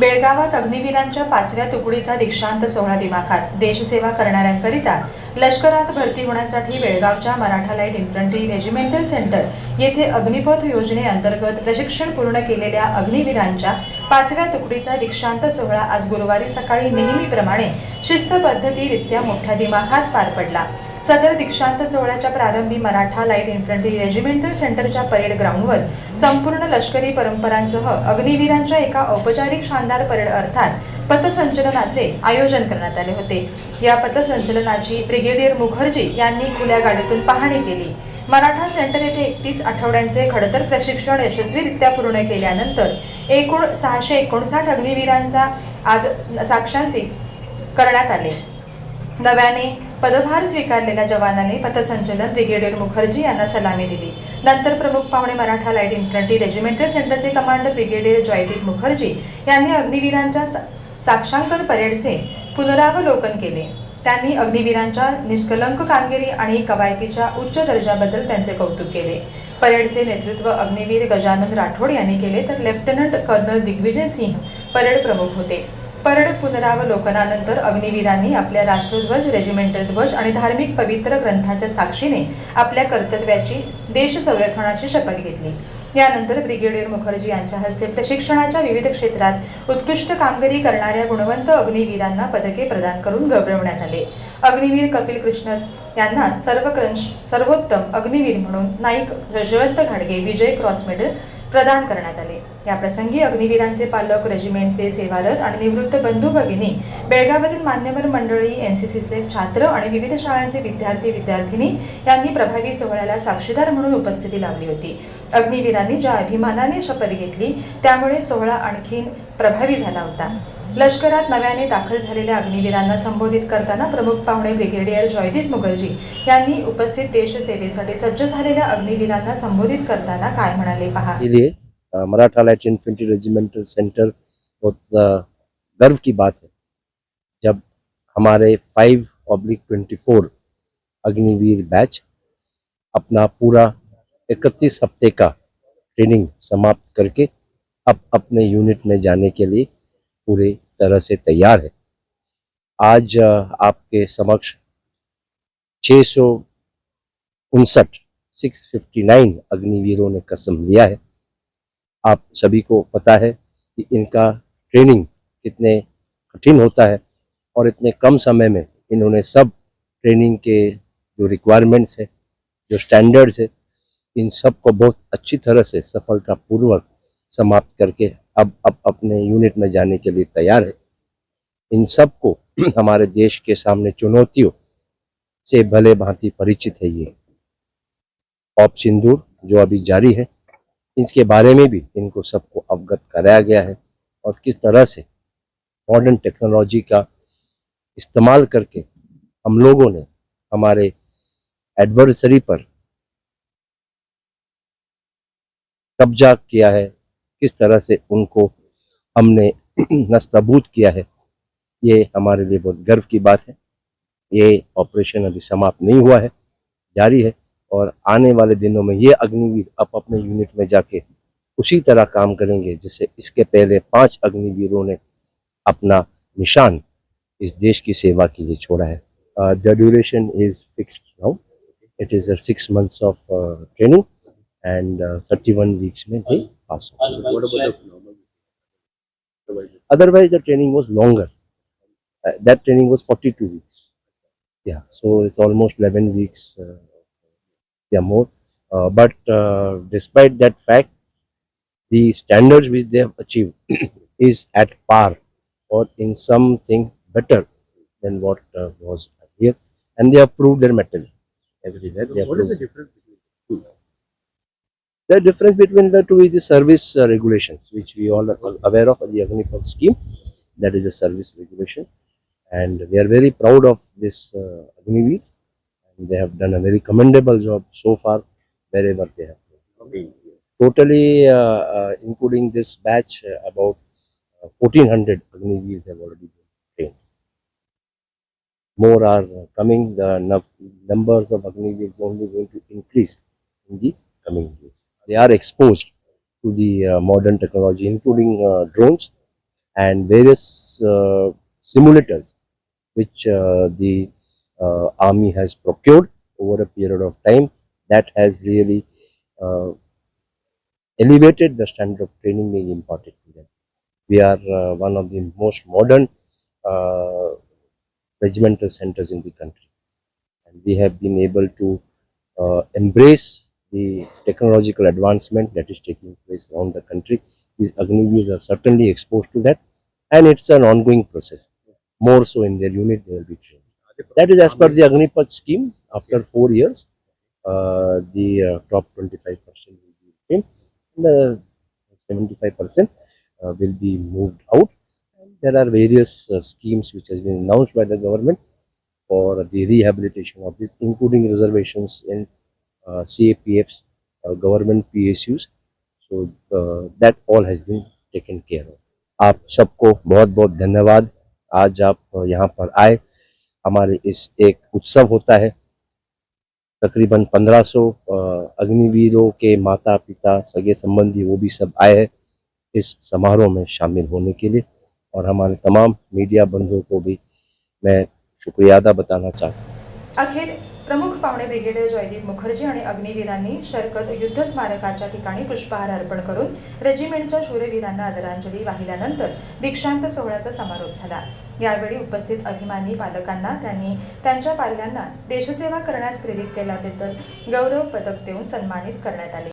बेळगावात अग्निवीरांच्या पाचव्या तुकडीचा दीक्षांत सोहळा दिमाखात. देशसेवा करणाऱ्यांकरिता लष्करात भरती होण्यासाठी बेळगावच्या Maratha light infantry regimental centre येथे अग्निपथ योजनेअंतर्गत प्रशिक्षण पूर्ण केलेल्या अग्निवीरांच्या पाचव्या तुकडीचा दीक्षांत सोहळा आज गुरुवारी सकाळी नेहमीप्रमाणे शिस्त पद्धतीरित्या मोठ्या दिमाखात पार पडला. सदर दीक्षांत सोहळ्याच्या प्रारंभी मराठा लाइट इन्फंट्री रेजिमेंटल सेंटरच्या परेड ग्राउंडवर संपूर्ण लष्करी परंपरांसह अग्निवीरांच्या एका औपचारिक शानदार परेड अर्थात पथसंचलनाचे आयोजन करण्यात आले होते. या पथसंचलनाची ब्रिगेडियर मुखर्जी यांनी खुल्या गाडीतून पाहणी केली. मराठा सेंटर येथे एकतीस आठवड्यांचे खडतर प्रशिक्षण यशस्वीरित्या पूर्ण केल्यानंतर एकूण सहाशे एकोणसाठ अग्निवीरांचा आज साक्षांतिक करण्यात आले. नव्याने पदभार स्वीकारलेल्या जवानाने पथसंचलन ब्रिगेडियर मुखर्जी यांना सलामी दिली. नंतर प्रमुख पाहुणे मराठा लाइट इन्फंट्री रेजिमेंटल सेंटरचे कमांडर ब्रिगेडियर जयदीप मुखर्जी यांनी अग्निवीरांच्या सा- साक्षांकन परेडचे पुनरावलोकन केले. त्यांनी अग्निवीरांच्या निष्कलंक कामगिरी आणि कवायतीच्या उच्च दर्जाबद्दल त्यांचे कौतुक केले. परेडचे नेतृत्व अग्निवीर गजानन राठोड यांनी केले तर lieutenant colonel Digvijay Singh parade प्रमुख होते. परड पुनरावलोकनानंतर अग्निवीरांनी आपल्या राष्ट्रध्वज रेजिमेंटल ध्वज आणि धार्मिक पवित्र ग्रंथाच्या साक्षीने आपल्या कर्तव्याची देश संरक्षणाची शपथ घेतली. यानंतर ब्रिगेडियर मुखर्जी यांच्या हस्ते प्रशिक्षणाच्या विविध क्षेत्रात उत्कृष्ट कामगिरी करणाऱ्या गुणवंत अग्निवीरांना पदके प्रदान करून गौरवण्यात आले. अग्निवीर कपिल कृष्ण यांना सर्वक्रंश सर्वोत्तम अग्निवीर म्हणून नाईक यशवंत घाडगे विजय क्रॉस मेडल प्रदान करण्यात आले. या प्रसंगी अग्निवीरांचे पालक रेजिमेंटचे सेवारत आणि निवृत्त बंधू भगिनी बेळगावातील मान्यवर मंडळी एन सी सीचे छात्र आणि विविध शाळांचे विद्यार्थी विद्यार्थिनी यांनी प्रभावी सोहळ्याला साक्षीदार म्हणून उपस्थिती लावली होती. अग्निवीरांनी ज्या अभिमानाने शपथ घेतली त्यामुळे सोहळा आणखीन प्रभावी झाला होता. लष्करात नव्याने दाखल झालेल्या अग्निवीरांना संबोधित करताना प्रमुख पाहुणे ब्रिगेडियर जयदीप मुखर्जी यांनी उपस्थित देशसेवेसाठी सज्ज झालेल्या अग्निवीरांना संबोधित करताना काय म्हणाले पहा. Maratha light infantry regimental centre बहुत गर्व की बात है। जब हमारे five oblique twenty four Agniveer batch अपना पूरा इकतीस हफ्ते का ट्रेनिंग समाप्त करके अब अपने यूनिट में जाने के लिए पूरे तरह से तैयार है। आज आपके समक्ष छः सौ उनसठ सिक्स फिफ्टी नाइन अग्निवीरों ने कसम लिया है। आप सभी को पता है कि इनका ट्रेनिंग कितने कठिन होता है और इतने कम समय में इन्होंने सब ट्रेनिंग के जो रिक्वायरमेंट्स है, जो स्टैंडर्ड्स है, इन सबको बहुत अच्छी तरह से सफलतापूर्वक समाप्त करके अब अब अपने यूनिट में जाने के लिए तैयार है। इन सबको हमारे देश के सामने चुनौतियों से भले भांति परिचित है ये। ऑप सिंदूर जो अभी जारी है, इसके बारे में भी इनको सबको अवगत कराया गया है और किस तरह से मॉडर्न टेक्नोलॉजी का इस्तेमाल करके हम लोगों ने हमारे एडवर्सरी पर कब्जा किया है किस तरह से उनको हमने नस्तबूत किया है, ये हमारे लिए बहुत गर्व की बात है। ये ऑपरेशन अभी समाप्त नहीं हुआ है, जारी है और आने वाले दिनों में ये अग्निवीर अब अपने यूनिट में जाके उसी तरह काम करेंगे जिससे इसके पहले पाँच अग्निवीरों ने अपना निशान इस देश की सेवा के लिए छोड़ा है। The duration is fixed now it is six months of training and thirty one weeks में What about the normal? Otherwise, the training was longer. Uh, that training was 42 weeks. Yeah, so it's almost 11 weeks, uh, yeah, more. Uh, but uh, despite that fact, the standards which they have achieved is at par or in something better than what uh, was here. And they have proved their metal everywhere. What is the difference between the two? The difference between the two is the service uh, regulations, which we all are aware of the Agnipath scheme. That is a service regulation, and we are very proud of this uh, Agniveers. And they have done a very commendable job so far, wherever they have. Okay. Totally, uh, uh, including this batch, uh, about uh, 1400 Agniveers have already been trained. More are uh, coming. The numbers of Agniveers is only going to increase in the coming days. They are exposed to the uh, modern technology, including uh, drones, and various uh, simulators which the army has procured over a period of time that has really elevated the standard of training being imparted to them. We are uh, one of the most modern uh, regimental centers in the country, and we have been able to uh, embrace the technological advancement that is taking place around the country. These Agniveers are certainly exposed to that, and it's an ongoing process. More so in their unit, they will be trained. That is as per the Agnipath scheme. After four years, uh, the uh, top 25% will be trained, and the 75% uh, will be moved out. And there are various uh, schemes which has been announced by the government for the rehabilitation of this, including reservations in CAPFs, uh, government PSUs. So uh, that all has been taken care of. आप सबको बहुत बहुत धन्यवाद। आज आप यहाँ पर आए। हमारे इस एक उत्सव होता है। तकरीबन 1500 अ, अग्निवीरों के माता पिता सगे संबंधी वो भी सब आए हैं इस समारोह में शामिल होने के लिए। और हमारे तमाम मीडिया बंधुओं को भी मैं शुक्रिया अदा बताना चाहता हूँ। अखेर प्रमुख पाहुणे ब्रिगेडियर जयदीप मुखर्जी आणि अग्निवीरांनी शरकत युद्ध स्मारकाच्या ठिकाणी पुष्पहार अर्पण करून रेजिमेंटच्या शूरवीरांना आदरांजली वाहिल्यानंतर दीक्षांत सोहळ्याचा समारोप झाला. यावेळी उपस्थित अभिमानी पालकांना त्यांनी त्यांच्या पाल्यांना देशसेवा करण्यास प्रेरित केल्याबद्दल गौरव पदक देऊन सन्मानित करण्यात आले.